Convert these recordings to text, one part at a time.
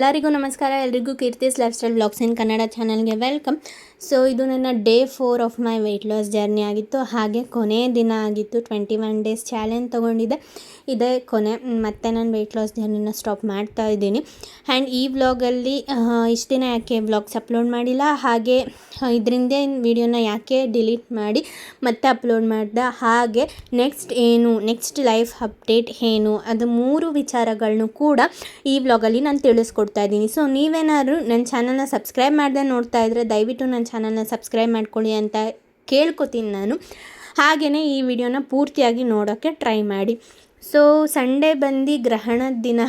ಎಲ್ಲರಿಗೂ ನಮಸ್ಕಾರ. ಎಲ್ರಿಗೂ Keerthi's lifestyle blogs in Kannada ಚಾನಲ್ಗೆ ವೆಲ್ಕಮ್ ಸೊ ಇದು ನನ್ನ day four of my weight loss journey ಆಗಿತ್ತು. ಹಾಗೆ ಕೊನೆಯ ದಿನ ಆಗಿತ್ತು. ಟ್ವೆಂಟಿ ಒನ್ ಡೇಸ್ ಚಾಲೆಂಜ್ ತೊಗೊಂಡಿದ್ದೆ. ಇದೇ ಕೊನೆ ಮತ್ತೆ ನಾನು ವೆಯ್ಟ್ ಲಾಸ್ ಜರ್ನಿನ ಸ್ಟಾಪ್ ಮಾಡ್ತಾ ಇದ್ದೀನಿ. ಆ್ಯಂಡ್ ಈ ವ್ಲಾಗಲ್ಲಿ ಇಷ್ಟು ದಿನ ಯಾಕೆ ವ್ಲಾಗ್ಸ್ ಅಪ್ಲೋಡ್ ಮಾಡಿಲ್ಲ? ಹಾಗೆ ಇದರಿಂದ ವಿಡಿಯೋನ ಯಾಕೆ ಡಿಲೀಟ್ ಮಾಡಿ ಮತ್ತೆ ಅಪ್ಲೋಡ್ ಮಾಡಿದೆ? ಹಾಗೆ ನೆಕ್ಸ್ಟ್ ಏನು ನೆಕ್ಸ್ಟ್ ಲೈಫ್ ಅಪ್ಡೇಟ್ ಏನು? ಅದು ಮೂರು ವಿಚಾರಗಳನ್ನು ಕೂಡ ಈ ವ್ಲಾಗಲ್ಲಿ ನಾನು ತಿಳಿಸ್ಕೊಡ್ತಾ ಇದ್ದೀನಿ. ಸೊ ನೀವೇನಾದ್ರು ನನ್ನ ಚಾನಲ್ನ ಸಬ್ಸ್ಕ್ರೈಬ್ ಮಾಡದೆ ನೋಡ್ತಾ ಇದ್ದರೆ ದಯವಿಟ್ಟು ನನ್ನ ಚಾನಲ್ನ ಸಬ್ಸ್ಕ್ರೈಬ್ ಮಾಡ್ಕೊಳ್ಳಿ ಅಂತ ಕೇಳ್ಕೊತೀನಿ ನಾನು. ಹಾಗೆಯೇ ಈ ವಿಡಿಯೋನ ಪೂರ್ತಿಯಾಗಿ ನೋಡೋಕ್ಕೆ ಟ್ರೈ ಮಾಡಿ. ಸೊ ಸಂಡೇ ಬಂದು ಗ್ರಹಣದ ದಿನ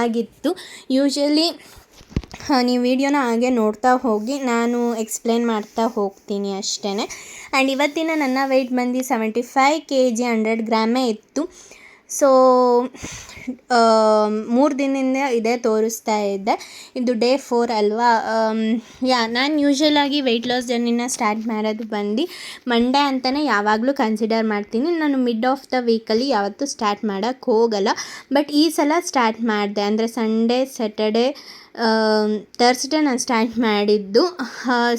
ಆಗಿತ್ತು. ಯೂಶಲಿ ನೀವು ವಿಡಿಯೋನ ಹಾಗೆ ನೋಡ್ತಾ ಹೋಗಿ, ನಾನು ಎಕ್ಸ್ಪ್ಲೇನ್ ಮಾಡ್ತಾ ಹೋಗ್ತೀನಿ ಅಷ್ಟೇ ಆ್ಯಂಡ್ ಇವತ್ತಿನ ನನ್ನ ವೆಯ್ಟ್ ಬಂದು seventy five K G hundred ಗ್ರಾಮೇ ಇತ್ತು. ಸೊ ಮೂರು ದಿನದಿಂದ ಇದೇ ತೋರಿಸ್ತಾ ಇದ್ದೆ. ಇದು ಡೇ ಫೋರ್ ಅಲ್ವಾ? ಯಾ ನಾನು ಯೂಶ್ವಲಾಗಿ ವೆಯ್ಟ್ ಲಾಸ್ ಜರ್ನಿನ ಸ್ಟಾರ್ಟ್ ಮಾಡೋದು ಬಂದು ಮಂಡೇ ಅಂತಲೇ ಯಾವಾಗಲೂ ಕನ್ಸಿಡರ್ ಮಾಡ್ತೀನಿ. ನಾನು ಮಿಡ್ ಆಫ್ ದ ವೀಕಲ್ಲಿ ಯಾವತ್ತೂ ಸ್ಟಾರ್ಟ್ ಮಾಡೋಕ್ಕೆ ಹೋಗಲ್ಲ. ಬಟ್ ಈ ಸಲ ಸ್ಟಾರ್ಟ್ ಮಾಡಿದೆ. ಅಂದರೆ ಸಂಡೇ ಸ್ಯಾಟರ್ಡೇ ತರ್ಸ್ಡೇ ನಾನು ಸ್ಟಾರ್ಟ್ ಮಾಡಿದ್ದು.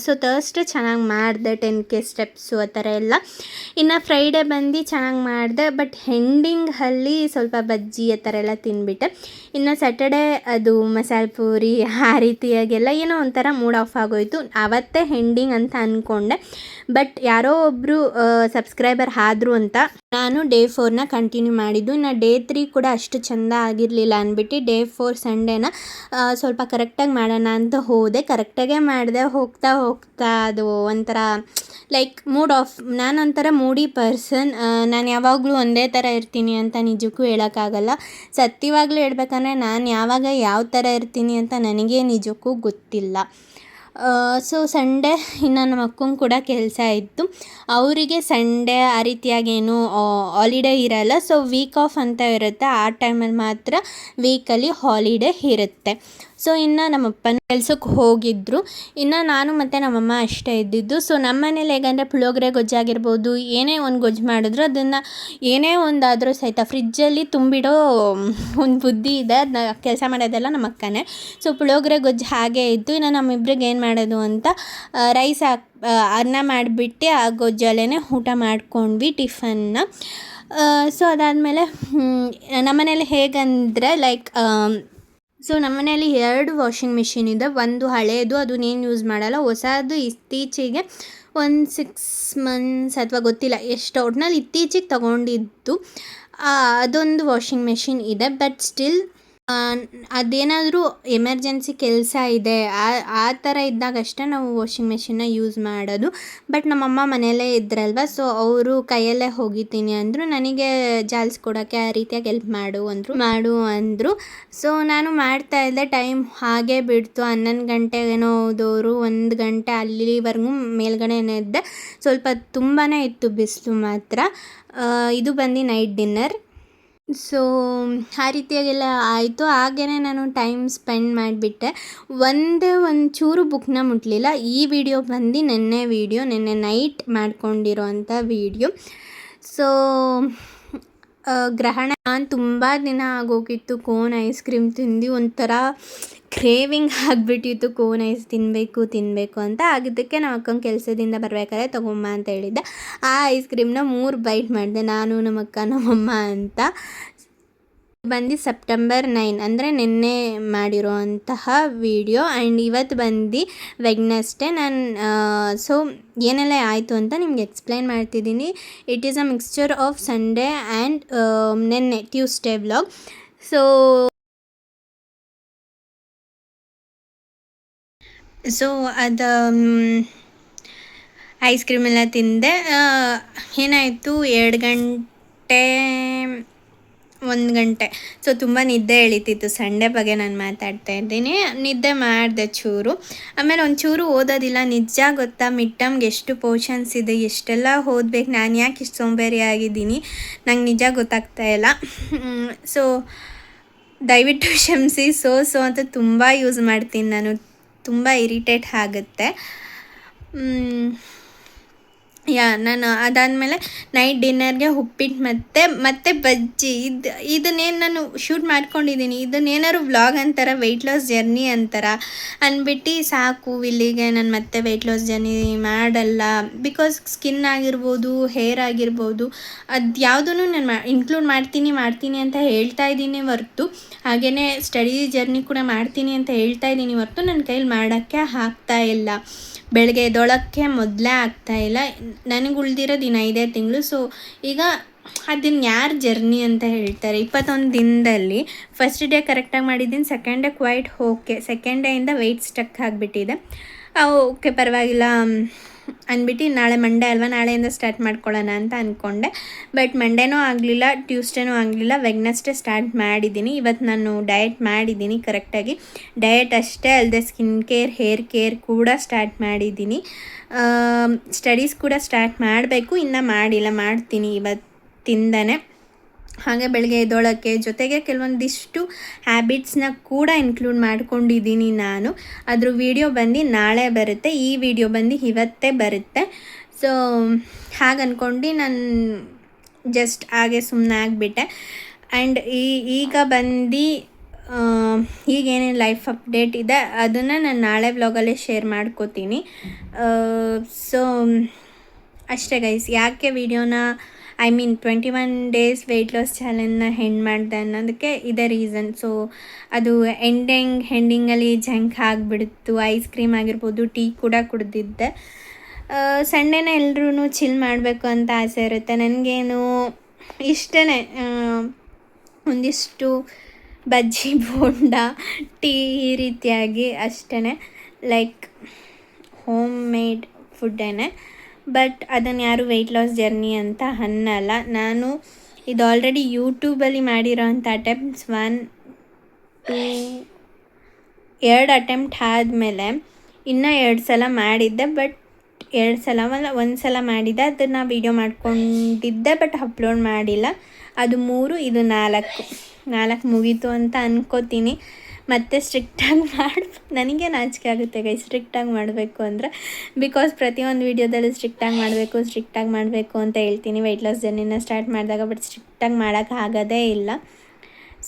ಸೊ ತರ್ಸ್ಡೇ ಚೆನ್ನಾಗಿ ಮಾಡಿದೆ ಟೆನ್ ಕೆ ಸ್ಟೆಪ್ಸು ಆ ಥರ ಎಲ್ಲ. ಇನ್ನು ಫ್ರೈಡೇ ಬಂದು ಚೆನ್ನಾಗಿ ಮಾಡಿದೆ ಬಟ್ ಹೆಂಡಿಂಗಲ್ಲಿ ಸ್ವಲ್ಪ ಬಜ್ಜಿ ಆ ಥರ ಎಲ್ಲ ತಿಂದ್ಬಿಟ್ಟೆ. ಇನ್ನು ಸ್ಯಾಟರ್ಡೇ ಅದು ಮಸಾಲೆ ಪೂರಿ ಆ ರೀತಿಯಾಗೆಲ್ಲ ಏನೋ ಒಂಥರ ಮೂಡ್ ಆಫ್ ಆಗೋಯಿತು. ಆವತ್ತೇ ಹೆಂಡಿಂಗ್ ಅಂತ ಅಂದ್ಕೊಂಡೆ ಬಟ್ ಯಾರೋ ಒಬ್ಬರು ಸಬ್ಸ್ಕ್ರೈಬರ್ ಆದರು ಅಂತ ನಾನು ಡೇ ಫೋರ್ನ ಕಂಟಿನ್ಯೂ ಮಾಡಿದ್ದು. ಇನ್ನು ಡೇ ತ್ರೀ ಕೂಡ ಅಷ್ಟು ಚೆಂದ ಆಗಿರಲಿಲ್ಲ ಅಂದ್ಬಿಟ್ಟು ಡೇ ಫೋರ್ ಸಂಡೇನ ಸ್ವಲ್ಪ ಕರೆಕ್ಟಾಗಿ ಮಾಡೋಣ ಅಂತ ಹೋದೆ. ಕರೆಕ್ಟಾಗೇ ಮಾಡಿದೆ. ಹೋಗ್ತಾ ಹೋಗ್ತಾ ಅದು ಒಂಥರ ಲೈಕ್ ಮೂಡ್ ಆಫ್ ನಾನೊಂಥರ ಮೂಡಿ ಪರ್ಸನ್ ನಾನು ಯಾವಾಗಲೂ ಒಂದೇ ಥರ ಇರ್ತೀನಿ ಅಂತ ನಿಜಕ್ಕೂ ಹೇಳೋಕ್ಕಾಗಲ್ಲ. ಸತ್ಯವಾಗ್ಲೂ ಹೇಳ್ಬೇಕಂದ್ರೆ ನಾನು ಯಾವಾಗ ಯಾವ ಥರ ಇರ್ತೀನಿ ಅಂತ ನನಗೆ ನಿಜಕ್ಕೂ ಗೊತ್ತಿಲ್ಲ. ಸೊ ಸಂಡೇ ಇನ್ನು ನಮ್ಮ ಅಕ್ಕಂಗೆ ಕೂಡ ಕೆಲಸ ಇತ್ತು. ಅವರಿಗೆ ಸಂಡೇ ಆ ರೀತಿಯಾಗಿ ಏನು ಹಾಲಿಡೇ ಇರಲ್ಲ. ಸೊ ವೀಕ್ ಆಫ್ ಅಂತ ಇರುತ್ತೆ. ಆ ಟೈಮಲ್ಲಿ ಮಾತ್ರ ವೀಕಲ್ಲಿ ಹಾಲಿಡೇ ಇರುತ್ತೆ. ಸೊ ಇನ್ನು ನಮ್ಮಪ್ಪನ ಕೆಲ್ಸಕ್ಕೆ ಹೋಗಿದ್ದರು ಇನ್ನು ನಾನು ಮತ್ತು ನಮ್ಮಮ್ಮ ಅಷ್ಟೇ ಇದ್ದಿದ್ದು. ಸೊ ನಮ್ಮ ಮನೇಲಿ ಹೇಗಂದರೆ ಪುಳಿಯೋಗರೆ ಗೊಜ್ಜಾಗಿರ್ಬೋದು ಏನೇ ಒಂದು ಗೊಜ್ಜು ಮಾಡಿದ್ರು ಅದನ್ನು ಏನೇ ಒಂದಾದರೂ ಸಹಿತ ಫ್ರಿಜ್ಜಲ್ಲಿ ತುಂಬಿಡೋ ಒಂದು ಬುದ್ಧಿ ಇದೆ. ಅದನ್ನ ಕೆಲಸ ಮಾಡೋದೆಲ್ಲ ನಮ್ಮ ಅಕ್ಕನೇ. ಸೊ ಪುಳಿಯೋಗರೆ ಗೊಜ್ಜು ಹಾಗೇ ಇತ್ತು. ಇನ್ನು ನಮ್ಮಿಬ್ರಿಗೆ ಏನು ಮಾಡೋದು ಅಂತ ರೈಸ್ ಹಾಕಿ ಅನ್ನ ಮಾಡಿಬಿಟ್ಟು ಆ ಗೊಜ್ಜಲ್ಲೇ ಊಟ ಮಾಡ್ಕೊಂಡ್ವಿ ಟಿಫನ್ನ. ಸೊ ಅದಾದಮೇಲೆ ನಮ್ಮನೇಲಿ ಹೇಗಂದರೆ ಲೈಕ್ ಸೊ ನಮ್ಮ ಮನೆಯಲ್ಲಿ ಎರಡು ವಾಷಿಂಗ್ ಮಿಷಿನ್ ಇದೆ. ಒಂದು ಹಳೆಯದು ಅದನ್ನೇನು ಯೂಸ್ ಮಾಡಲ್ಲ. ಹೊಸದು ಇತ್ತೀಚೆಗೆ ಒಂದು ಸಿಕ್ಸ್ ಮಂತ್ಸ್ ಅಥವಾ ಗೊತ್ತಿಲ್ಲ ಎಷ್ಟು, ಒಟ್ನಲ್ಲಿ ಇತ್ತೀಚೆಗೆ ತಗೊಂಡಿದ್ದು ಅದೊಂದು ವಾಷಿಂಗ್ ಮೆಷಿನ್ ಇದೆ. ಬಟ್ ಸ್ಟಿಲ್ ಅದೇನಾದರೂ ಎಮರ್ಜೆನ್ಸಿ ಕೆಲಸ ಇದೆ, ಆ ಆ ಥರ ಇದ್ದಾಗಷ್ಟೇ ನಾವು ವಾಷಿಂಗ್ ಮೆಷಿನ್ನ ಯೂಸ್ ಮಾಡೋದು. ಬಟ್ ನಮ್ಮಮ್ಮ ಮನೆಯಲ್ಲೇ ಇದ್ರಲ್ವ, ಸೊ ಅವರು ಕೈಯಲ್ಲೇ ಹೋಗಿತೀನಿ ಅಂದರು, ನನಗೆ ಜಾಲಿಸ್ಕೊಡೋಕ್ಕೆ ಆ ರೀತಿಯಾಗಿ ಹೆಲ್ಪ್ ಮಾಡು ಅಂದರು. ಮಾಡು ಅಂದರು. ಸೊ ನಾನು ಮಾಡ್ತಾ ಇದ್ದೆ, ಟೈಮ್ ಹಾಗೆ ಬಿಡ್ತು. ಹನ್ನೊಂದು ಗಂಟೆಗೇನೋ ಹೋದವರು ಒಂದು ಗಂಟೆ ಅಲ್ಲಿವರೆಗೂ ಮೇಲ್ಗಡೆನೇ ಇದ್ದೆ. ಸ್ವಲ್ಪ ತುಂಬಾ ಇತ್ತು ಬಿಸಿಲು ಮಾತ್ರ. ಇದು ಬಂದು ನೈಟ್ ಡಿನ್ನರ್. ಸೊ ಆ ರೀತಿಯಾಗೆಲ್ಲ ಆಯಿತು. ಹಾಗೆಯೇ ನಾನು ಟೈಮ್ ಸ್ಪೆಂಡ್ ಮಾಡಿಬಿಟ್ಟೆ. ಒಂದೇ ಒಂದು ಚೂರು ಬುಕ್ನ ಮುಟ್ಟಲಿಲ್ಲ ಈ ವಿಡಿಯೋ ಬಂದು ನೆನ್ನೆ ವಿಡಿಯೋ ನೆನ್ನೆ ನೈಟ್ ಮಾಡ್ಕೊಂಡಿರೋ ಅಂಥ ವಿಡಿಯೋ ಸೊ ಗ್ರಹಣ ನಾನು ತುಂಬ ದಿನ ಆಗೋಗಿತ್ತು. ಕೋನ್ ಐಸ್ ಕ್ರೀಮ್ ತಿಂದು ಒಂಥರ ಕ್ರೇವಿಂಗ್ ಆಗಿಬಿಟ್ಟಿತ್ತು, ಕೋನ್ ಐಸ್ ತಿನ್ನಬೇಕು ತಿನ್ನಬೇಕು ಅಂತ. ಆಗಿದ್ದಕ್ಕೆ ನಮ್ಮ ಅಕ್ಕನ ಕೆಲಸದಿಂದ ಬರಬೇಕಾದ್ರೆ ತೊಗೊಂಬ ಅಂತ ಹೇಳಿದ್ದೆ. ಆ ಐಸ್ ಕ್ರೀಮ್ನ ಮೂರು ಬೈಟ್ ಮಾಡಿದೆ, ನಾನು ನಮ್ಮ ಅಕ್ಕ ನಮ್ಮಮ್ಮ ಅಂತ. ಬಂದು ಸೆಪ್ಟೆಂಬರ್ ನೈನ್ ಅಂದರೆ ನಿನ್ನೆ ಮಾಡಿರೋ ಅಂತಹ ವಿಡಿಯೋ ಆ್ಯಂಡ್ ಇವತ್ತು ಬಂದು ವೆಗ್ನಸ್ಡೇ ನಾನು ಸೊ ಏನೆಲ್ಲ ಆಯಿತು ಅಂತ ನಿಮ್ಗೆ ಎಕ್ಸ್ಪ್ಲೈನ್ ಮಾಡ್ತಿದ್ದೀನಿ. It is a mixture of Sunday and ನಿನ್ನೆ ಟ್ಯೂಸ್ಡೇ ಬ್ಲಾಗ್ ಸೊ ಸೊ ಅದು ಐಸ್ ಕ್ರೀಮ್ ಎಲ್ಲ ತಿಂದೆ. ಏನಾಯಿತು? ಎರಡು ಗಂಟೆ, ಒಂದು ಗಂಟೆ. ಸೊ ತುಂಬ ನಿದ್ದೆ ಎಳಿತಿತ್ತು. ಸಂಡೆ ಬಗ್ಗೆ ನಾನು ಮಾತಾಡ್ತಾ ಇದ್ದೀನಿ. ನಿದ್ದೆ ಮಾಡಿದೆ ಚೂರು. ಆಮೇಲೆ ಒಂಚೂರು ಓದೋದಿಲ್ಲ. ನಿಜ ಗೊತ್ತಾ? ಮಿಡ್ ಟರ್ಮ್ಗೆ ಎಷ್ಟು ಪೋರ್ಷನ್ಸ್ ಇದೆ? ಎಷ್ಟೆಲ್ಲ ಓದ್ಬೇಕು? ನಾನು ಯಾಕೆ ಇಷ್ಟು ಸೋಂಬೇರಿ ಆಗಿದ್ದೀನಿ? ನಂಗೆ ನಿಜ ಗೊತ್ತಾಗ್ತಾ ಇಲ್ಲ. ಸೊ ದಯವಿಟ್ಟು ಕ್ಷಮಿಸಿ. ಸೋ ಸೋ ಅಂತ ತುಂಬ ಯೂಸ್ ಮಾಡ್ತೀನಿ ನಾನು. ತುಂಬ ಇರಿಟೇಟ್ ಆಗುತ್ತೆ. ಯಾ, ನಾನು ಅದಾದಮೇಲೆ ನೈಟ್ ಡಿನ್ನರ್ಗೆ ಉಪ್ಪಿಟ್ಟು ಮತ್ತು ಮತ್ತು ಬಜ್ಜಿ. ಇದು, ಇದನ್ನೇನು ನಾನು ಶೂಟ್ ಮಾಡ್ಕೊಂಡಿದ್ದೀನಿ. ಇದನ್ನೇನಾದ್ರು ವ್ಲಾಗ್ ಅಂತಾರ ವೆಯ್ಟ್ ಲಾಸ್ ಜರ್ನಿ ಅಂತಾರ ಅಂದ್ಬಿಟ್ಟು ಸಾಕು, ಇಲ್ಲಿಗೆ ನಾನು ಮತ್ತೆ ವೆಯ್ಟ್ ಲಾಸ್ ಜರ್ನಿ ಮಾಡಲ್ಲ. ಬಿಕಾಸ್ ಸ್ಕಿನ್ ಆಗಿರ್ಬೋದು ಹೇರ್ ಆಗಿರ್ಬೋದು, ಅದು ಯಾವುದೂ ನಾನು ಮಾ ಇನ್ಕ್ಲೂಡ್ ಮಾಡ್ತೀನಿ ಮಾಡ್ತೀನಿ ಅಂತ ಹೇಳ್ತಾ ಇದ್ದೀನಿ ಹೊರ್ತು. ಹಾಗೆಯೇ ಸ್ಟಡಿ ಜರ್ನಿ ಕೂಡ ಮಾಡ್ತೀನಿ ಅಂತ ಹೇಳ್ತಾ ಇದ್ದೀನಿ ಹೊರ್ತು ನನ್ನ ಕೈಲಿ ಮಾಡೋಕ್ಕೆ ಆಗ್ತಾ ಇಲ್ಲ. ಬೆಳಗ್ಗೆ ಎದ್ದೊಳಕ್ಕೆ ಮೊದಲೇ ಆಗ್ತಾಯಿಲ್ಲ ನನಗೆ ಉಳಿದಿರೋ ದಿನ ಇದೇ ತಿಂಗಳು. ಸೊ ಈಗ ಅದನ್ನ ಯಾರು ಜರ್ನಿ ಅಂತ ಹೇಳ್ತಾರೆ? ಇಪ್ಪತ್ತೊಂದು ದಿನದಲ್ಲಿ ಫಸ್ಟ್ ಡೇ ಕರೆಕ್ಟಾಗಿ ಮಾಡಿದ್ದೀನಿ. Second day quite okay second ಡೇಯಿಂದ weight stuck ಆಗಿಬಿಟ್ಟಿದೆ. ಓಕೆ ಪರವಾಗಿಲ್ಲ. ಅಂದ್ಬಿಟ್ಟು ನಾಳೆ ಮಂಡೇ ಅಲ್ವಾ, ನಾಳೆಯಿಂದ ಸ್ಟಾರ್ಟ್ ಮಾಡ್ಕೊಳ್ಳೋಣ ಅಂತ ಅಂದ್ಕೊಂಡೆ ಬಟ್ ಮಂಡೇನೂ ಆಗಲಿಲ್ಲ ಟ್ಯೂಸ್ಡೇನೂ ಆಗಲಿಲ್ಲ. ವೆಗ್ನಸ್ಡೇ ಸ್ಟಾರ್ಟ್ ಮಾಡಿದ್ದೀನಿ. ಇವತ್ತು ನಾನು ಡಯಟ್ ಮಾಡಿದ್ದೀನಿ ಕರೆಕ್ಟಾಗಿ ಡಯಟ್ ಅಷ್ಟೇ ಅಲ್ಲದೆ ಸ್ಕಿನ್ ಕೇರ್ ಹೇರ್ ಕೇರ್ ಕೂಡ ಸ್ಟಾರ್ಟ್ ಮಾಡಿದ್ದೀನಿ. ಸ್ಟಡೀಸ್ ಕೂಡ ಸ್ಟಾರ್ಟ್ ಮಾಡಬೇಕು. ಇನ್ನೂ ಮಾಡಿಲ್ಲ, ಮಾಡ್ತೀನಿ ಇವತ್ತಿಂದನೇ. ಹಾಗೆ ಬೆಳಗ್ಗೆ ಎದ್ದೋಳಕ್ಕೆ ಜೊತೆಗೆ ಕೆಲವೊಂದಿಷ್ಟು ಹ್ಯಾಬಿಟ್ಸ್ನ ಕೂಡ ಇನ್ಕ್ಲೂಡ್ ಮಾಡ್ಕೊಂಡಿದ್ದೀನಿ ನಾನು. ಅದ್ರ ವಿಡಿಯೋ ಬಂದು ನಾಳೆ ಬರುತ್ತೆ. ಈ ವಿಡಿಯೋ ಬಂದು ಇವತ್ತೇ ಬರುತ್ತೆ. ಸೊ ಹಾಗೆ ಅಂದ್ಕೊಂಡು ನಾನು ಜಸ್ಟ್ ಹಾಗೆ ಸುಮ್ಮನೆ ಆಗಿಬಿಟ್ಟೆ. ಆ್ಯಂಡ್ ಈ, ಈಗ ಬಂದು ಈಗೇನೇನು ಲೈಫ್ ಅಪ್ಡೇಟ್ ಇದೆ ಅದನ್ನು ನಾನು ನಾಳೆ ವ್ಲಾಗಲ್ಲೇ ಶೇರ್ ಮಾಡ್ಕೋತೀನಿ. ಸೊ ಅಷ್ಟೇ ಗೈಸ್ ಯಾಕೆ ವಿಡಿಯೋನ I mean twenty one days weight loss ಚಾಲೆಂಜ್ನ end ಮಾಡಿದೆ ಅನ್ನೋದಕ್ಕೆ ಇದೇ ರೀಸನ್ ಸೊ ಅದು ಎಂಡಿಂಗ್ ಹೆಂಡಿಂಗಲ್ಲಿ ಜಂಕ್ ಆಗಿಬಿಡ್ತು ಐಸ್ ಕ್ರೀಮ್ ಆಗಿರ್ಬೋದು ಟೀ ಕೂಡ ಕುಡ್ದಿದ್ದೆ. ಸಂಡೇನ ಎಲ್ಲರೂ ಚಿಲ್ ಮಾಡಬೇಕು ಅಂತ ಆಸೆ ಇರುತ್ತೆ. ನನಗೇನು ಇಷ್ಟೇ ಒಂದಿಷ್ಟು ಬಜ್ಜಿ, ಬೋಂಡ ಟೀ ಈ ರೀತಿಯಾಗಿ ಅಷ್ಟೇ ಲೈಕ್ ಹೋಮ್ ಮೇಡ್ ಫುಡ್ಡೇ ಬಟ್ ಅದನ್ನು ಯಾರು ವೆಯ್ಟ್ ಲಾಸ್ ಜರ್ನಿ ಅಂತ ಅನ್ನಲ್ಲ. ನಾನು ಇದು ಆಲ್ರೆಡಿ ಯೂಟ್ಯೂಬಲ್ಲಿ ಮಾಡಿರೋ ಅಂಥ ಅಟೆಂಪ್ಟ್ಸ್ ಒನ್ ಟೂ ಎರಡು ಅಟೆಂಪ್ಟ್ ಆದಮೇಲೆ ಇನ್ನೂ ಎರಡು ಸಲ ಮಾಡಿದ್ದೆ. ಬಟ್ ಎರಡು ಸಲ ಅಲ್ಲ, ಒಂದು ಸಲ ಮಾಡಿದ್ದೆ. ಅದನ್ನು ವೀಡಿಯೋ ಮಾಡ್ಕೊಂಡಿದ್ದೆ, ಬಟ್ ಅಪ್ಲೋಡ್ ಮಾಡಿಲ್ಲ. ಅದು ಮೂರು, ಇದು ನಾಲ್ಕು. ನಾಲ್ಕು ಮುಗೀತು ಅಂತ ಅನ್ಕೋತೀನಿ. ಮತ್ತೆ ಸ್ಟ್ರಿಕ್ಟಾಗಿ ಮಾಡಿ, ನನಗೆ ನಾಚಿಕೆ ಆಗುತ್ತೆ ಗೈ ಸ್ಟ್ರಿಕ್ಟಾಗಿ ಮಾಡಬೇಕು ಅಂದರೆ ಬಿಕಾಸ್ ಪ್ರತಿಯೊಂದು ವೀಡಿಯೋದಲ್ಲಿ ಸ್ಟ್ರಿಕ್ಟಾಗಿ ಮಾಡಬೇಕು ಸ್ಟ್ರಿಕ್ಟಾಗಿ ಮಾಡಬೇಕು ಅಂತ ಹೇಳ್ತೀನಿ. ವೆಯ್ಟ್ ಲಾಸ್ ಜರ್ನಿನ ಸ್ಟಾರ್ಟ್ ಮಾಡಿದಾಗ ಬಟ್ ಸ್ಟ್ರಿಕ್ಟಾಗಿ ಮಾಡೋಕ್ಕೆ ಆಗೋದೇ ಇಲ್ಲ.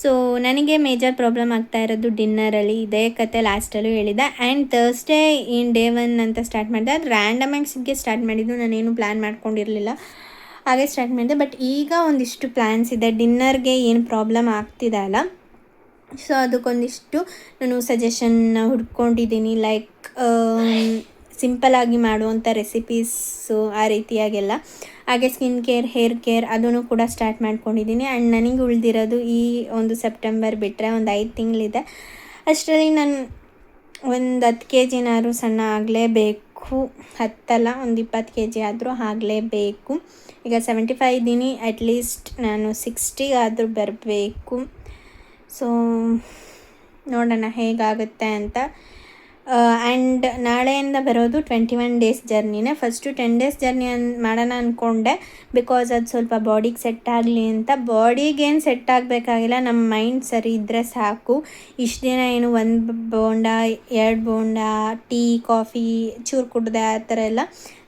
ಸೊ ನನಗೆ ಮೇಜರ್ ಪ್ರಾಬ್ಲಮ್ ಆಗ್ತಾ ಇರೋದು ಡಿನ್ನರಲ್ಲಿ ಇದೇ ಕತೆ ಲಾಸ್ಟಲ್ಲೂ ಹೇಳಿದೆ. And Thursday in day one ಅಂತ ಸ್ಟಾರ್ಟ್ ಮಾಡಿದೆ. ಅದು ರ್ಯಾಂಡಮ್ ಸಿಗ್ಗೆ ಸ್ಟಾರ್ಟ್ ಮಾಡಿದ್ದು. ನಾನೇನು ಪ್ಲ್ಯಾನ್ ಮಾಡ್ಕೊಂಡಿರಲಿಲ್ಲ. ಹಾಗೆ ಸ್ಟಾರ್ಟ್ ಮಾಡಿದೆ. ಬಟ್ ಈಗ ಒಂದಿಷ್ಟು ಪ್ಲ್ಯಾನ್ಸ್ ಇದೆ. ಡಿನ್ನರ್ಗೆ ಏನು ಪ್ರಾಬ್ಲಮ್ ಆಗ್ತಿದೆ ಅಲ್ಲ? ಸೊ ಅದಕ್ಕೊಂದಿಷ್ಟು ನಾನು ಸಜೆಷನ್ನ ಹುಡ್ಕೊಂಡಿದ್ದೀನಿ. ಲೈಕ್ ಸಿಂಪಲಾಗಿ ಮಾಡುವಂಥ ರೆಸಿಪೀಸು ಆ ರೀತಿಯಾಗೆಲ್ಲ. ಹಾಗೆ ಸ್ಕಿನ್ ಕೇರ್ ಹೇರ್ ಕೇರ್ ಅದನ್ನು ಕೂಡ ಸ್ಟಾರ್ಟ್ ಮಾಡ್ಕೊಂಡಿದ್ದೀನಿ. ಆ್ಯಂಡ್ ನನಗೆ ಉಳಿದಿರೋದು ಈ ಒಂದು ಸೆಪ್ಟೆಂಬರ್ ಬಿಟ್ಟರೆ ಒಂದು ಐದು ತಿಂಗಳಿದೆ. ಅಷ್ಟರಲ್ಲಿ ನಾನು ಒಂದು ಹತ್ತು ಕೆ ಜಿನಾದ್ರು ಸಣ್ಣ ಆಗಲೇಬೇಕು. ಹತ್ತಲ್ಲ, ಒಂದು ಇಪ್ಪತ್ತು ಕೆ ಜಿ ಆದರೂ ಆಗಲೇಬೇಕು. ಈಗ ಸೆವೆಂಟಿ ಫೈವ್ ಇದ್ದೀನಿ ಅಟ್ಲೀಸ್ಟ್ ನಾನು ಸಿಕ್ಸ್ಟಿಗಾದರೂ ಬರಬೇಕು. ಸೊ ನೋಡೋಣ ಹೇಗಾಗುತ್ತೆ ಅಂತ. ಆ್ಯಂಡ್ ನಾಳೆಯಿಂದ ಬರೋದು ಟ್ವೆಂಟಿ ಒನ್ ಡೇಸ್ ಜರ್ನಿನೇ ಫಸ್ಟು ಟೆನ್ ಡೇಸ್ ಜರ್ನಿ ಅನ್, ಮಾಡೋಣ ಅಂದ್ಕೊಂಡೆ ಬಿಕಾಸ್ ಅದು ಸ್ವಲ್ಪ ಬಾಡಿಗೆ ಸೆಟ್ ಆಗಲಿ ಅಂತ. ಬಾಡಿಗೇನು ಸೆಟ್ ಆಗಬೇಕಾಗಿಲ್ಲ ನಮ್ಮ ಮೈಂಡ್ ಸರಿ ಇದ್ದರೆ ಸಾಕು. ಇಷ್ಟು ದಿನ ಏನು ಒಂದು ಬೋಂಡ, ಎರಡು ಬೋಂಡ, ಟೀ, ಕಾಫಿ, ಚೂರು ಕುಡ್ದೆ ಆ ಥರ ಎಲ್ಲ.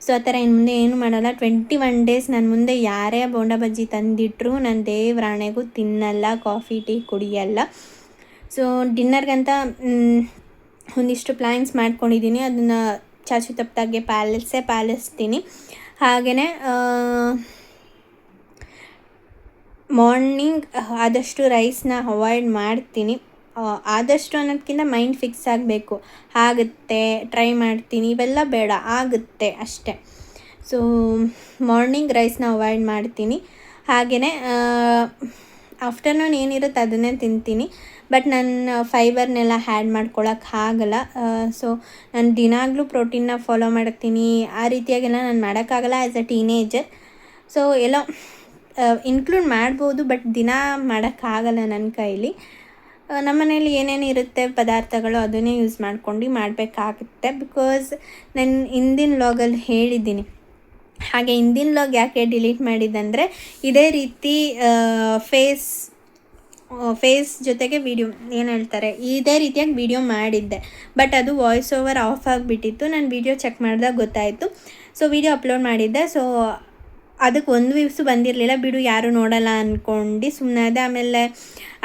ಸೊ ಆ ಥರ ಇನ್ನು ಮುಂದೆ ಏನು ಮಾಡಲ್ಲ. ಟ್ವೆಂಟಿ ಒನ್ ಡೇಸ್ ನನ್ನ ಮುಂದೆ ಯಾರೇ ಬೋಂಡ ಬಜ್ಜಿ ತಂದಿಟ್ಟರು ನಾನು ದೇವ್ರಾಣೆಗೂ ತಿನ್ನಲ್ಲ, ಕಾಫಿ, ಟೀ ಕುಡಿಯಲ್ಲ. ಸೊ ಡಿನ್ನರ್ಗಂತ ಒಂದಿಷ್ಟು ಪ್ಲ್ಯಾನ್ಸ್ ಮಾಡ್ಕೊಂಡಿದ್ದೀನಿ. ಅದನ್ನು ಚಾಚು ತಪ್ಪದಾಗೆ ಪಾಲಿಸೇ ಪಾಲಿಸ್ತೀನಿ. ಹಾಗೆಯೇ ಮಾರ್ನಿಂಗ್ ಆದಷ್ಟು ರೈಸ್ನ ಅವಾಯ್ಡ್ ಮಾಡ್ತೀನಿ. ಆದಷ್ಟು ಅನ್ನೋದಕ್ಕಿಂತ ಮೈಂಡ್ ಫಿಕ್ಸ್ ಆಗಬೇಕು. ಆಗುತ್ತೆ, ಟ್ರೈ ಮಾಡ್ತೀನಿ, ಇವೆಲ್ಲ ಬೇಡ, ಆಗುತ್ತೆ ಅಷ್ಟೆ. ಸೊ, ಮಾರ್ನಿಂಗ್ ರೈಸ್ನ ಅವಾಯ್ಡ್ ಮಾಡ್ತೀನಿ. ಹಾಗೆಯೇ ಆಫ್ಟರ್ನೂನ್ ಏನಿರುತ್ತೆ ಅದನ್ನೇ ತಿಂತೀನಿ. ಬಟ್ ನನ್ನ ಫೈಬರ್ನೆಲ್ಲ ಹ್ಯಾಡ್ ಮಾಡ್ಕೊಳಕ್ಕೆ ಆಗಲ್ಲ. ಸೊ ನಾನು ದಿನಾಗಲೂ ಪ್ರೋಟೀನ್ನ ಫಾಲೋ ಮಾಡ್ತೀನಿ ಆ ರೀತಿಯಾಗೆಲ್ಲ ನಾನು ಮಾಡೋಕ್ಕಾಗಲ್ಲ ಆ್ಯಸ್ ಅ ಟೀನೇಜರ್ ಸೊ ಎಲ್ಲ ಇನ್ಕ್ಲೂಡ್ ಮಾಡ್ಬೋದು ಬಟ್ ದಿನ ಮಾಡೋಕ್ಕಾಗಲ್ಲ ನನ್ನ ಕೈಲಿ. ನಮ್ಮ ಮನೇಲಿ ಏನೇನು ಇರುತ್ತೆ, ಪದಾರ್ಥಗಳು ಅದನ್ನೇ ಯೂಸ್ ಮಾಡ್ಕೊಂಡು ಮಾಡಬೇಕಾಗುತ್ತೆ. ಬಿಕಾಸ್ ನಾನು ಹಿಂದಿನ ಲಾಗಲ್ಲಿ ಹೇಳಿದ್ದೀನಿ. ಹಾಗೆ ಹಿಂದಿನ ಲಾಗ್ ಯಾಕೆ ಡಿಲೀಟ್ ಮಾಡಿದ್ದಂದರೆ, ಇದೇ ರೀತಿ ಫೇಸ್ ಫೇಸ್ ಜೊತೆಗೆ ವಿಡಿಯೋ ಏನು ಹೇಳ್ತಾರೆ, ಇದೇ ರೀತಿಯಾಗಿ ವಿಡಿಯೋ ಮಾಡಿದ್ದೆ. ಬಟ್ ಅದು ವಾಯ್ಸ್ ಓವರ್ ಆಫ್ ಆಗಿಬಿಟ್ಟಿತ್ತು. ನಾನು ವಿಡಿಯೋ ಚೆಕ್ ಮಾಡಿದಾಗ ಗೊತ್ತಾಯಿತು. ಸೊ ವಿಡಿಯೋ ಅಪ್ಲೋಡ್ ಮಾಡಿದ್ದೆ. ಸೊ ಅದಕ್ಕೆ ಒಂದು ವ್ಯೂಸು ಬಂದಿರಲಿಲ್ಲ, ಬಿಡು, ಯಾರು ನೋಡಲ್ಲ ಅಂದ್ಕೊಂಡು ಸುಮ್ಮನೆ ಅದೇ ಆಮೇಲೆ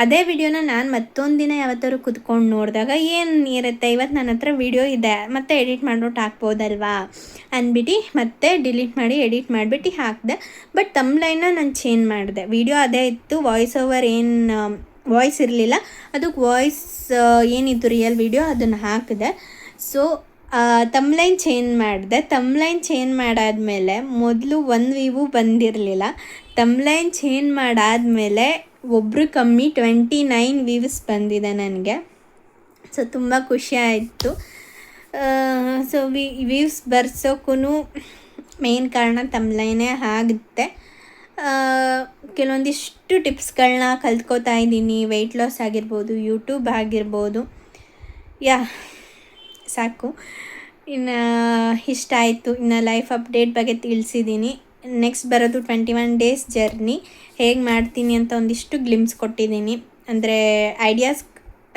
ಅದೇ ವಿಡಿಯೋನ ನಾನು ಮತ್ತೊಂದು ದಿನ ಯಾವತ್ತಾದ್ರು ಕುತ್ಕೊಂಡು ನೋಡಿದಾಗ ಏನು ಇರುತ್ತೆ ಇವತ್ತು ನನ್ನ ಹತ್ರ ವಿಡಿಯೋ ಇದೆ, ಮತ್ತೆ ಎಡಿಟ್ ಮಾಡ್ಬಿಟ್ಟು ಹಾಕ್ಬೋದಲ್ವಾ ಅಂದ್ಬಿಟ್ಟು ಮತ್ತೆ ಡಿಲೀಟ್ ಮಾಡಿ, ಎಡಿಟ್ ಮಾಡಿಬಿಟ್ಟು ಹಾಕಿದೆ. ಬಟ್ ಲೈನ್ನ ನಾನು ಚೇಂಜ್ ಮಾಡಿದೆ. ವಿಡಿಯೋ ಅದೇ ಇತ್ತು, ವಾಯ್ಸ್ ಓವರ್ ಏನು, ವಾಯ್ಸ್ ಇರಲಿಲ್ಲ, ಅದಕ್ಕೆ ವಾಯ್ಸ್, ಏನಿತ್ತು ರಿಯಲ್ ವಿಡಿಯೋ ಅದನ್ನು ಹಾಕಿದೆ. ಸೊ ತಮ್ಲೈನ್ ಚೇಂಜ್ ಮಾಡಿದೆ. ತಮ್ಲೈನ್ ಚೇಂಜ್ ಮಾಡಾದಮೇಲೆ ಮೊದಲು ಒಂದು ವಿವು ಬಂದಿರಲಿಲ್ಲ. ತಮ್ಲೈನ್ ಚೇಂಜ್ ಮಾಡಾದಮೇಲೆ ಒಬ್ಬರು ಕಮ್ಮಿ ಟ್ವೆಂಟಿ ನೈನ್ ವೀವ್ಸ್ ಬಂದಿದೆ ನನಗೆ. ಸೊ ತುಂಬ ಖುಷಿ ಆಯಿತು. ಸೊ ವಿ ವೀವ್ಸ್ ಬರ್ಸೋಕ್ಕೂ ಮೇನ್ ಕಾರಣ ತಮ್ಲೈನೇ ಆಗುತ್ತೆ. ಕೆಲವೊಂದಿಷ್ಟು ಟಿಪ್ಸ್ಗಳನ್ನ ಕಲ್ತ್ಕೋತಾ ಇದ್ದೀನಿ. ವೆಯ್ಟ್ ಲಾಸ್ ಆಗಿರ್ಬೋದು ಯೂಟ್ಯೂಬ್ ಆಗಿರ್ಬೋದು. ಯಾ ಸಾಕು. ಇನ್ನು ಇಷ್ಟ ಆಯಿತು. ಇನ್ನು ಲೈಫ್ ಅಪ್ಡೇಟ್ ಬಗ್ಗೆ ತಿಳಿಸಿದ್ದೀನಿ ನೆಕ್ಸ್ಟ್ ಬರೋದು ಟ್ವೆಂಟಿ ಒನ್ ಡೇಸ್ ಜರ್ನಿ ಹೇಗೆ ಮಾಡ್ತೀನಿ ಅಂತ ಒಂದಿಷ್ಟು ಗ್ಲಿಮ್ಸ್ ಕೊಟ್ಟಿದ್ದೀನಿ ಅಂದರೆ ಐಡಿಯಾಸ್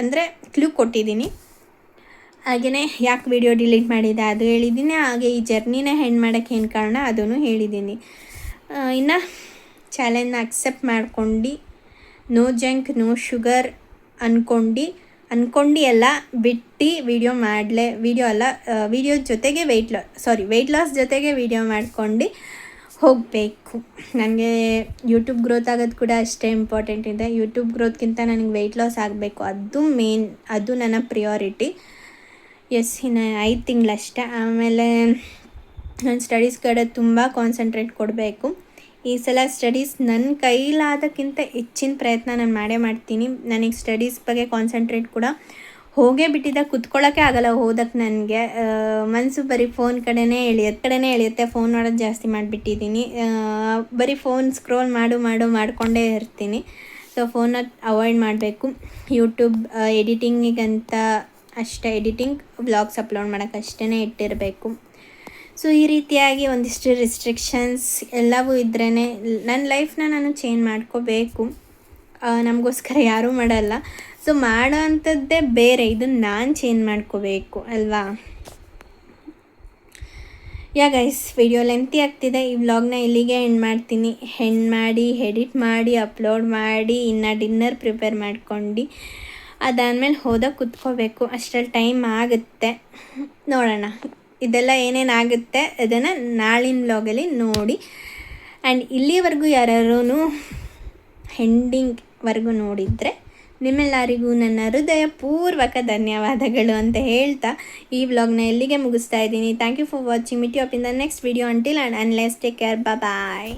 ಅಂದರೆ ಕ್ಲೂ ಕೊಟ್ಟಿದ್ದೀನಿ ಹಾಗೆಯೇ ಯಾಕೆ ವಿಡಿಯೋ ಡಿಲೀಟ್ ಮಾಡಿದೆ ಅದು ಹೇಳಿದ್ದೀನಿ ಹಾಗೆ ಈ ಜರ್ನಿನ ಹೆಣ್ಣು ಮಾಡೋಕ್ಕೆ ಏನು ಕಾರಣ ಅದನ್ನು ಹೇಳಿದ್ದೀನಿ ಇನ್ನು ಚಾಲೆಂಜ್ನ ಅಕ್ಸೆಪ್ಟ್ ಮಾಡ್ಕೊಂಡು. ನೋ ಜಂಕ್ ನೋ ಶುಗರ್ ಅಂದ್ಕೊಂಡು ಅಂದ್ಕೊಂಡು ಎಲ್ಲ ಬಿಟ್ಟು ವಿಡಿಯೋ ಮಾಡಲೇ, ವಿಡಿಯೋ ಅಲ್ಲ ವಿಡಿಯೋ ಜೊತೆಗೆ weight loss sorry weight loss ಜೊತೆಗೆ ವಿಡಿಯೋ ಮಾಡ್ಕೊಂಡು ಹೋಗಬೇಕು. ನನಗೆ ಯೂಟ್ಯೂಬ್ ಗ್ರೋತ್ ಆಗೋದು ಕೂಡ ಅಷ್ಟೇ ಇಂಪಾರ್ಟೆಂಟ್ ಇದೆ. ಯೂಟ್ಯೂಬ್ ಗ್ರೋತ್ಗಿಂತ ನನಗೆ ವೆಯ್ಟ್ ಲಾಸ್ ಆಗಬೇಕು. ಅದು ಮೇನ್ ಅದು ನನ್ನ ಪ್ರಿಯಾರಿಟಿ ಎಸ್ ಇನ್ನು ಐದು ತಿಂಗಳಷ್ಟೇ. ಆಮೇಲೆ ನನ್ನ ಸ್ಟಡೀಸ್ ಕಡೆ ತುಂಬ ಕಾನ್ಸಂಟ್ರೇಟ್ ಕೊಡಬೇಕು. ಈ ಸಲ ಸ್ಟಡೀಸ್ ನನ್ನ ಕೈಲಾದಕ್ಕಿಂತ ಹೆಚ್ಚಿನ ಪ್ರಯತ್ನ ನಾನು ಮಾಡೇ ಮಾಡ್ತೀನಿ. ನನಗೆ ಸ್ಟಡೀಸ್ ಬಗ್ಗೆ ಕಾನ್ಸಂಟ್ರೇಟ್ ಕೂಡ ಹೋಗೇ ಬಿಟ್ಟಿದ್ದ ಕುತ್ಕೊಳ್ಳೋಕ್ಕೆ ಆಗಲ್ಲ ಹೋದಕ್ಕೆ ನನಗೆ. ಮನಸ್ಸು ಬರೀ ಫೋನ್ ಕಡೆನೇ ಎಳಿಯೋದು ಕಡೆನೇ ಎಳಿಯುತ್ತೆ ಫೋನ್ ನೋಡೋದು ಜಾಸ್ತಿ ಮಾಡಿಬಿಟ್ಟಿದ್ದೀನಿ. ಬರೀ ಫೋನ್ ಸ್ಕ್ರೋಲ್ ಮಾಡು ಮಾಡು, ಮಾಡಿಕೊಂಡೇ ಇರ್ತೀನಿ. ಸೊ ಫೋನ ಅವಾಯ್ಡ್ ಮಾಡಬೇಕು. ಯೂಟ್ಯೂಬ್ ಎಡಿಟಿಂಗಿಗಂತ ಅಷ್ಟೇ. ಎಡಿಟಿಂಗ್ ವ್ಲಾಗ್ಸ್ ಅಪ್ಲೋಡ್ ಮಾಡೋಕ್ಕೆ ಅಷ್ಟೇ ಇಟ್ಟಿರಬೇಕು. ಸೊ ಈ ರೀತಿಯಾಗಿ ಒಂದಿಷ್ಟು ರಿಸ್ಟ್ರಿಕ್ಷನ್ಸ್ ಎಲ್ಲವೂ ಇದ್ರೇ ನನ್ನ ಲೈಫ್ನ ನಾನು ಚೇಂಜ್ ಮಾಡ್ಕೋಬೇಕು. ನಮಗೋಸ್ಕರ ಯಾರೂ ಮಾಡಲ್ಲ. ಸೊ ಮಾಡೋ ಅಂಥದ್ದೇ ಬೇರೆ. ಇದನ್ನು ನಾನು ಚೇಂಜ್ ಮಾಡ್ಕೋಬೇಕು, ಅಲ್ವಾ? ಯಾ ಗೈಸ್ ವಿಡಿಯೋ ಲೆಂತಿ ಆಗ್ತಿದೆ. ಈ ವ್ಲಾಗ್ನ ಇಲ್ಲಿಗೆ ಎಂಡ್ ಮಾಡ್ತೀನಿ. ಹೆಣ್ಣು ಮಾಡಿ ಎಡಿಟ್ ಮಾಡಿ ಅಪ್ಲೋಡ್ ಮಾಡಿ, ಇನ್ನು ಡಿನ್ನರ್ ಪ್ರಿಪೇರ್ ಮಾಡ್ಕೊಂಡು ಅದಾದಮೇಲೆ ಹೋದಾಗ ಕುತ್ಕೋಬೇಕು. ಅಷ್ಟರಲ್ಲಿ ಟೈಮ್ ಆಗುತ್ತೆ. ನೋಡೋಣ. ಇದೆಲ್ಲ ಏನೇನಾಗುತ್ತೆ ಅದನ್ನು ನಾಳಿನ ವ್ಲಾಗಲ್ಲಿ ನೋಡಿ. ಆ್ಯಂಡ್ ಇಲ್ಲಿವರೆಗೂ ಯಾರು ಹೆಂಡಿಂಗ್ವರೆಗೂ ನೋಡಿದರೆ ನಿಮ್ಮೆಲ್ಲರಿಗೂ ನನ್ನ ಹೃದಯಪೂರ್ವಕ ಧನ್ಯವಾದಗಳು ಅಂತ ಹೇಳ್ತಾ ಈ ವ್ಲಾಗ್ನ ಎಲ್ಲಿಗೆ ಮುಗಿಸ್ತಾ ಇದ್ದೀನಿ. Thank you for watching meet you up in the next video until and unless take care bye